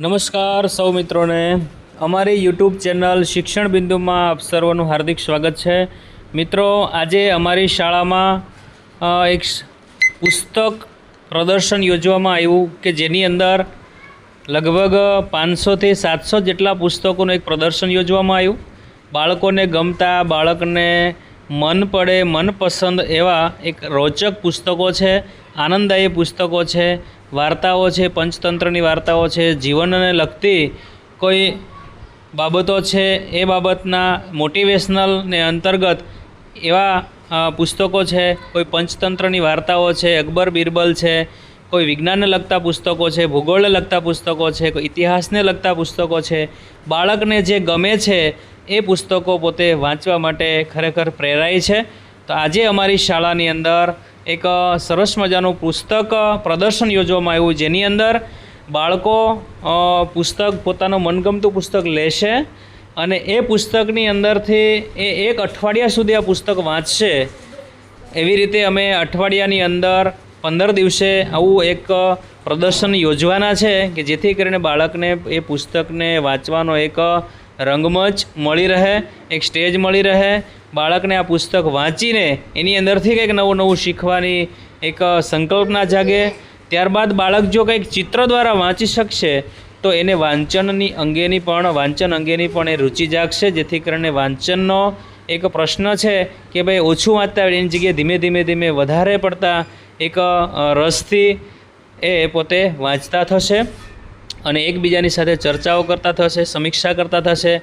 નમસ્કાર સૌ મિત્રોને. અમારી યુટ્યુબ ચેનલ શિક્ષણ બિંદુમાં આપ સર્વનું હાર્દિક સ્વાગત છે. મિત્રો, આજે અમારી શાળામાં એક પુસ્તક પ્રદર્શન યોજવામાં આવ્યું કે જેની અંદર લગભગ પાંચસોથી સાતસો જેટલા પુસ્તકોનું એક પ્રદર્શન યોજવામાં આવ્યું. બાળકોને ગમતા, બાળકને મન પડે, મનપસંદ એવા એક રોચક પુસ્તકો છે, આનંદદાયી પુસ્તકો છે. વાર્તાઓ છે, પંચતંત્રની વાર્તાઓ છે, જીવનને લગતી કોઈ બાબતો છે, એ બાબતના મોટિવેશનલ ને અંતર્ગત એવા પુસ્તકો છે, કોઈ પંચતંત્રની વાર્તાઓ છે, અકબર બિરબલ છે, કોઈ વિજ્ઞાનને લગતા પુસ્તકો છે, ભૂગોળને લગતા પુસ્તકો છે, કોઈ ઇતિહાસને લગતા પુસ્તકો છે, બાળકને જે ગમે છે, એ પુસ્તકો પોતે વાંચવા માટે ખરેખર પ્રેરાય છે. તો આજે અમારી શાળાની અંદર એક સરસ મજાનું પુસ્તક પ્રદર્શન યોજવામાં આવ્યું જેની અંદર બાળકો પુસ્તક, પોતાનું મનગમતું પુસ્તક લેશે અને એ પુસ્તકની અંદરથી એ એક અઠવાડિયા સુધી આ પુસ્તક વાંચશે. એવી રીતે અમે અઠવાડિયાની અંદર પંદર દિવસે આવું એક પ્રદર્શન યોજવાના છે કે જેથી કરીને બાળકને એ પુસ્તકને વાંચવાનો એક રંગમંચ મળી રહે, એક સ્ટેજ મળી રહે. બાળકને આ પુસ્તક વાંચીને એની અંદરથી કંઈક નવું નવું શીખવાની એક સંકલ્પના જાગે. ત્યારબાદ બાળક જો કંઈક ચિત્ર દ્વારા વાંચી શકશે, તો એને વાંચનની અંગેની પણ, વાંચન અંગેની પણ એ રુચિ જાગશે, જેથી કરીને વાંચનનો એક પ્રશ્ન છે કે ભાઈ ઓછું વાંચતા હોય, એની જગ્યાએ ધીમે ધીમે ધીમે વધારે પડતા એક રસથી એ પોતે વાંચતા થશે. અને એકબીજાની સાથે ચર્ચાઓ કરતા થશે, સમીક્ષા કરતા થશે.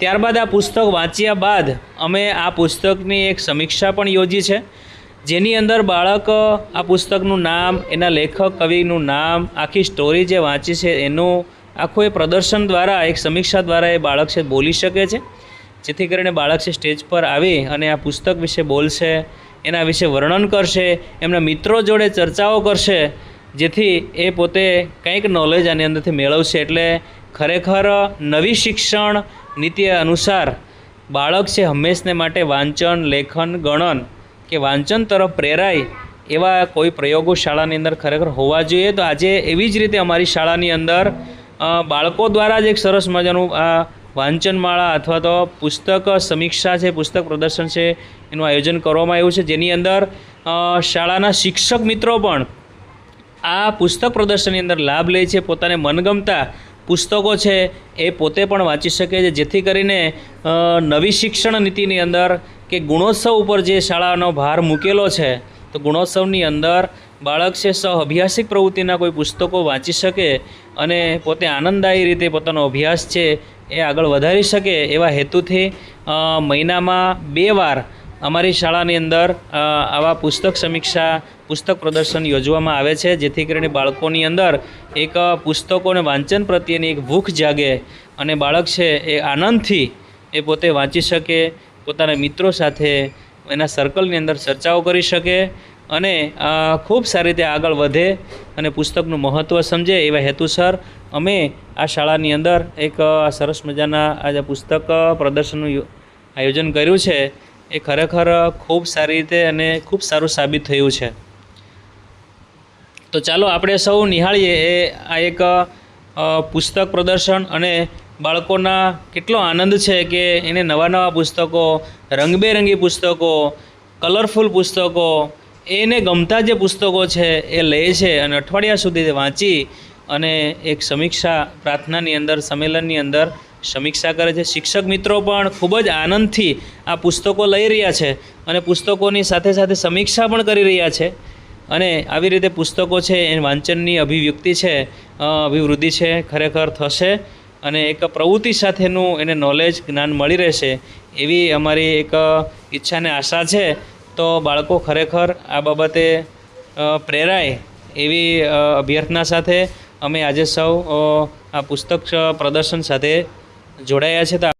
ત્યારબાદ આ પુસ્તક વાંચ્યા બાદ અમે આ પુસ્તકની એક સમીક્ષા પણ યોજી છે. જેની અંદર બાળક આ પુસ્તકનું નામ, એના લેખક કવિનું નામ, આખી સ્ટોરી જે વાંચી છે એનું આખું એ પ્રદર્શન દ્વારા, એક સમીક્ષા દ્વારા એ બાળક છે બોલી શકે છે. જેથી કરીને બાળક છે સ્ટેજ પર આવી અને આ પુસ્તક વિશે બોલશે, એના વિશે વર્ણન કરશે, એમના મિત્રો જોડે ચર્ચાઓ કરશે જેથી એ પોતે કંઈક નોલેજ આની અંદરથી મેળવશે એટલે ખરેખર નવી શિક્ષણ નીતિ અનુસાર બાળક છે હંમેશને માટે વાંચન, લેખન, ગણન કે વાંચન તરફ પ્રેરાય એવા કોઈ પ્રયોગો શાળાની અંદર ખરેખર હોવા જોઈએ. તો આજે એવી જ રીતે અમારી શાળાની અંદર બાળકો દ્વારા જ એક સરસ મજાનું આ વાંચનમાળા અથવા તો પુસ્તક સમીક્ષા છે, પુસ્તક પ્રદર્શન છે, એનું આયોજન કરવામાં આવ્યું છે. જેની અંદર શાળાના શિક્ષક મિત્રો પણ આ પુસ્તક પ્રદર્શનની અંદર લાભ લે છે, પોતાને મનગમતા પુસ્તકો છે, એ પોતે પણ વાંચી શકે છે. જેથી કરીને નવી શિક્ષણ નીતિની અંદર કે ગુણોત્સવ ઉપર જે શાળાનો ભાર મૂકેલો છે, તો ગુણોત્સવની અંદર બાળક છે, સહ અભ્યાસિક પ્રવૃત્તિના કોઈ પુસ્તકો વાંચી શકે અને પોતે આનંદદાયી રીતે પોતાનો અભ્યાસ છે, એ આગળ વધારી શકે એવા હેતુથી મહિનામાં બે વાર અમારી શાળાની અંદર આવા પુસ્તક સમીક્ષા, પુસ્તક પ્રદર્શન યોજવામાં આવે છે, જેથી કરીને બાળકોની અંદર એક પુસ્તકોને વાંચન પ્રત્યેની એક ભૂખ જાગે અને બાળક છે એ આનંદથી એ પોતે વાંચી શકે, પોતાના મિત્રો સાથે એના સર્કલની અંદર ચર્ચાઓ કરી શકે અને ખૂબ સારી રીતે આગળ વધે અને પુસ્તકનું મહત્ત્વ સમજે એવા હેતુસર અમે આ શાળાની અંદર એક સરસ મજાના આજે પુસ્તક પ્રદર્શનનું આયોજન કર્યું છે. એ ખરેખર ખૂબ સારી રીતે અને ખૂબ સારું સાબિત થયું છે. તો ચાલો આપણે સૌ નિહાળીએ, એ આ એક પુસ્તક પ્રદર્શન અને બાળકોના કેટલો આનંદ છે કે એને નવા નવા પુસ્તકો, રંગબેરંગી પુસ્તકો, કલરફુલ પુસ્તકો, એને ગમતા જે પુસ્તકો છે એ લે છે અને અઠવાડિયા સુધી વાંચી અને એક સમીક્ષા પ્રાર્થનાની અંદર, સંમેલનની અંદર સમીક્ષા કરે છે. શિક્ષક મિત્રો પણ ખૂબ જ આનંદથી આ પુસ્તકો લઈ રહ્યા છે અને પુસ્તકોની સાથે સાથે સમીક્ષા પણ કરી રહ્યા છે. અને આવી રીતે પુસ્તકો છે, એ વાંચનની અભિવ્યક્તિ છે અભિવૃદ્ધિ છે, ખરેખર થશે અને એક પ્રવૃત્તિ સાથેનું એને નોલેજ જ્ઞાન મળી રહેશે એવી અમારી એક ઈચ્છાને આશા છે. તો બાળકો ખરેખર આ બાબતે પ્રેરાય એવી અભ્યર્થના સાથે અમે આજે સૌ આ પુસ્તક પ્રદર્શન સાથે জোড়ায় আছে তা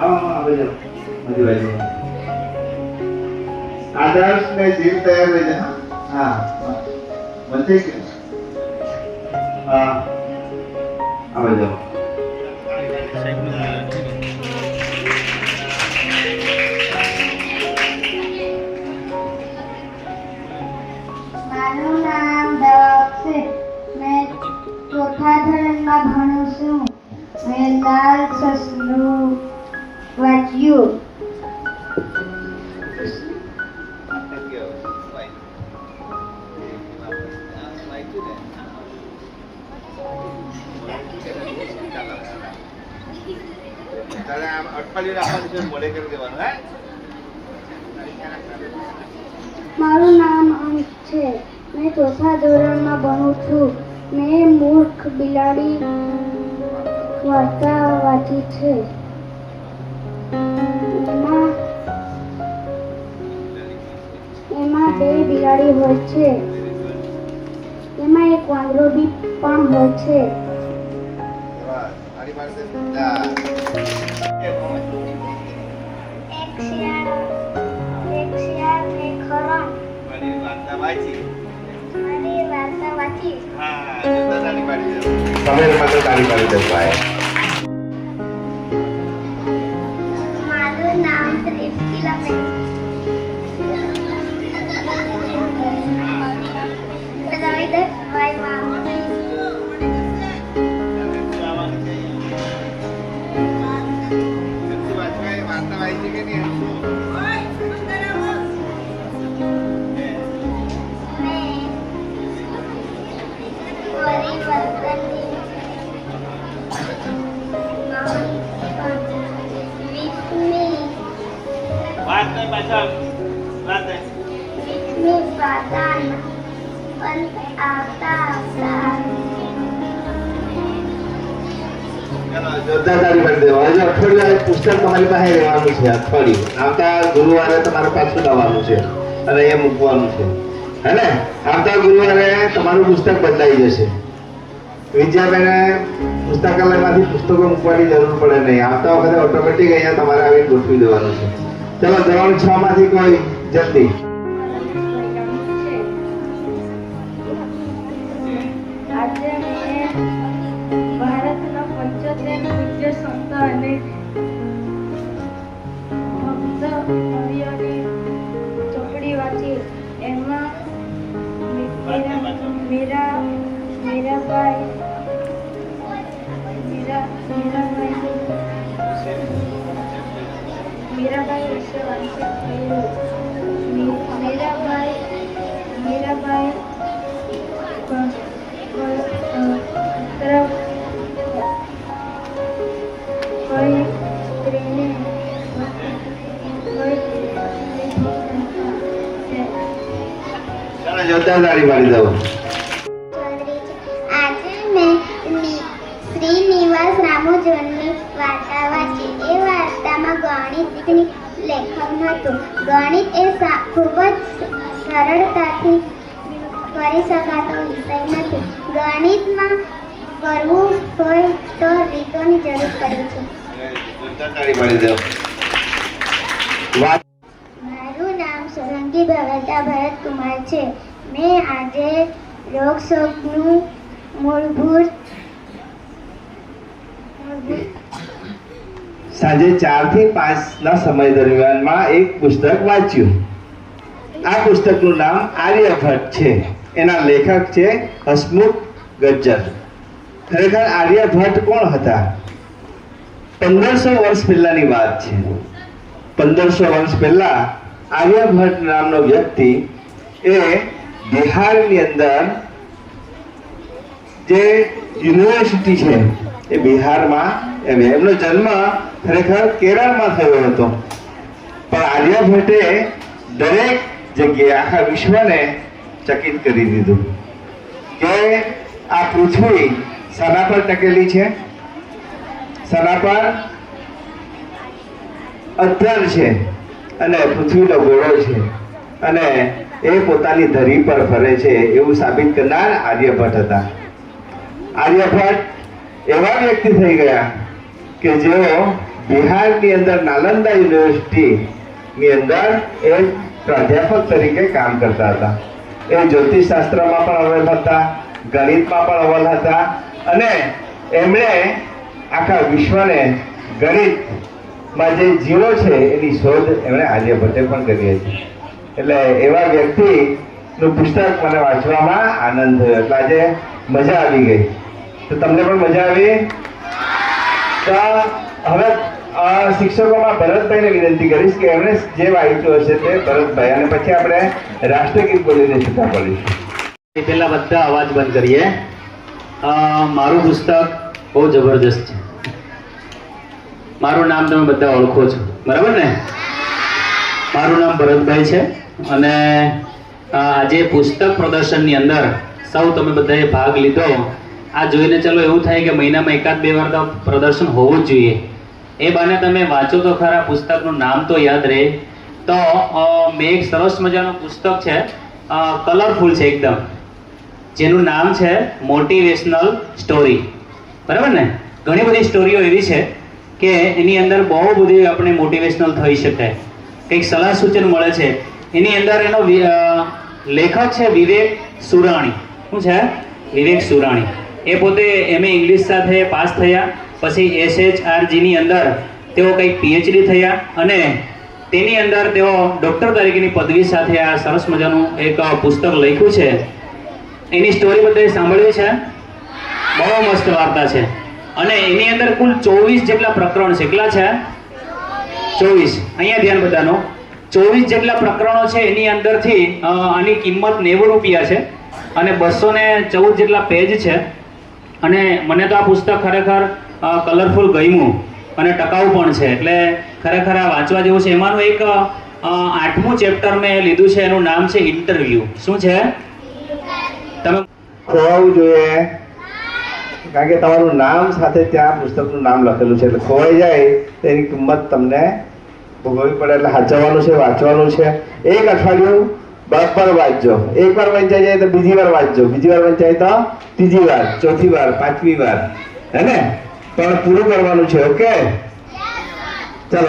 આવો આવો જાઓ મજુભાઈ આદર્શ ને જીવ તૈયાર રહી આવે જાઓ મારું નામ અંક છે. મેં ચોથા ધોરણમાં ભણું છું. મેં મૂર્ખ, બિલાડી વાર્તા વાંચી છે. એમાં એમાં બે બિલાડી હોય છે. એમાં એક વાંદરો બી પણ હોય છે. તારી ખરણ મારી વાર્તા વાંચી તમે માટે તાળી પાડી દો ભાઈ તમારું પુસ્તક બદલાઈ જશે વિદ્યાબેને પુસ્તકાલયમાંથી પુસ્તકો મૂકવાની જરૂર પડે નહીં આવતા વખતે ઓટોમેટિક અહીંયા તમારે આવી ગોઠવી દેવાનું છે. ચલો, ધોરણ છ માંથી કોઈ, જલ્દી. પંચોતેર પૂજ્ય સંતો અને ચાલો જોરદાર તાળી પાડી દો આજે મેં ની- શ્રી નિવાસ રામોજનની વાર્તા વાંચી. એ વાર્તામાં ગણિતની લેખન હતું. ગણિત એ ખૂબ જ સરળતાથી કરી શકાતો વિષય નથી. ગણિતમાં કરવું હોય તો રીતોની જરૂર પડે છે. મારું નામ સોલંકી ભગવતા ભરત કુમાર છે. મેં આજે મૂળભૂત મૂળભૂત સાંજે ચારથી પાંચ ના સમય દરમિયાનમાં એક પુસ્તક વાંચ્યું. આ પુસ્તકનું નામ આર્યભટ્ટ છે. એના લેખક છે હસમુખ ગજ્જર. ખરેખર આર્યભટ્ટ કોણ હતા? પંદરસો વર્ષ પહેલાની વાત છે. પંદરસો વર્ષ પહેલા આર્યભટ્ટ નામનો વ્યક્તિ એ બિહારની અંદર જે યુનિવર્સિટી છે, એ બિહારમાં એમ એમનો જન્મ ખરેખર કેરળમાં થયો હતો. પણ આર્યભટ્ટે દરેક જગ્યાએ આખા વિશ્વને ચકિત કરી દીધું કે આ પૃથ્વી સના પર ટકેલી છે. સના પર અધર છે અને પૃથ્વીનો ગોળો છે. અને એ પોતાની ધરી પર ફરે છે એવું સાબિત કરનાર આર્યભટ્ટ હતા. આર્યભટ્ટ એવા વ્યક્તિ થઈ ગયા કે જેઓ બિહારની અંદર નાલંદા યુનિવર્સિટી ની અંદર એ પ્રાધ્યાપક તરીકે કામ કરતા હતા. એ જ્યોતિષ શાસ્ત્રમાં પણ અવલ હતા, ગણિતમાં પણ અવલ હતા અને એમણે આખા વિશ્વને ગણિતમાં જે જીવો છે એની શોધ એમણે આર્યભટ્ટે પણ કરી હતી. એટલે એવા વ્યક્તિનું પુસ્તક મને વાંચવામાં આનંદ થયો. એટલે આજે મજા આવી ગઈ. તો તમને પણ મજા આવી? તો હવે શિક્ષકોમાં ભરતભાઈને વિનંતી કરીશ કે એમણે જે વાંચ્યું હશે તે ભરતભાઈ. અને પછી આપણે રાષ્ટ્રગીત બોલીને છૂટા પડીશું એ પહેલા બધા અવાજ બંધ કરીએ. મારું પુસ્તક બહુ જબરજસ્ત છે. મારું નામ તમે બધા ઓળખો છો. બરાબર ને? મારું નામ ભરતભાઈ છે અને આજે પુસ્તક પ્રદર્શનની અંદર સૌ તમે બધાએ ભાગ લીધો, આ જોઈને ચલો એવું થાય કે મહિનામાં એકાદ બે વાર તો પ્રદર્શન હોવું જ જોઈએ. એ બાને તમે વાંચો તો ખરા, પુસ્તકનું નામ તો યાદ રહે. તો મેં એક સરસ મજાનું પુસ્તક છે કલરફુલ છે એકદમ. જેનું નામ છે મોટિવેશનલ સ્ટોરી બરાબર ને? ઘણી બધી સ્ટોરીઓ એવી છે કે એની અંદર બહુ બધી આપણે મોટિવેશનલ થઈ શકાય. કંઈક સલાહ સૂચન મળે છે. એની અંદર એનો લેખક છે વિવેક સુરાણી. શું છે? વિવેક સુરાણી. એ પોતે એમ. ઇંગ્લિશ સાથે પાસ થયા. પછી એસએચઆરજીની અંદર તેઓ કંઈક પીએચડી થયા અને તેની અંદર તેઓ ડૉક્ટર તરીકેની પદવી સાથે આ સરસ મજાનું એક પુસ્તક લખ્યું છે. એની સ્ટોરી બધાએ સાંભળવી છે? બહુ મસ્ત વાર્તા છે. અને એની અંદર કુલ ચોવીસ જેટલા પ્રકરણ છે. કેટલા છે? ચોવીસ. અહીંયા ધ્યાન બધાનો. ચોવીસ જેટલા પ્રકરણો છે એની અંદરથી આની કિંમત નેવું રૂપિયા છે. અને બસો ને ચૌદ જેટલા પેજ છે. અને મને તો આ પુસ્તક ખરેખર કલરફુલ ગમ્યું. અને ટકાઉ પણ છે. એટલે ખરેખર આ વાંચવા જેવું છે. એમાંનું એક આઠમું ચેપ્ટર મેં લીધું છે. એનું નામ છે ઇન્ટરવ્યૂ શું છે? તમે ખોવાવું જોઈએ. કારણ કે તમારું નામ સાથે ત્યાં પુસ્તકનું નામ લખેલું છે. એટલે ખોવાઈ જાય તો એની કિંમત તમને ભોગવવી પડે એટલે સાચવવાનું છે, વાંચવાનું છે. એક અઠવાડિયું બરાબર વાંચજો. એક વાર વંચાઈ જાય તો બીજી વાર વાંચજો. બીજી વાર વંચાય તો ત્રીજી વાર, ચોથી વાર, પાંચમી વાર. હે ને? પણ પૂરું કરવાનું છે, ઓકે? ચાલો.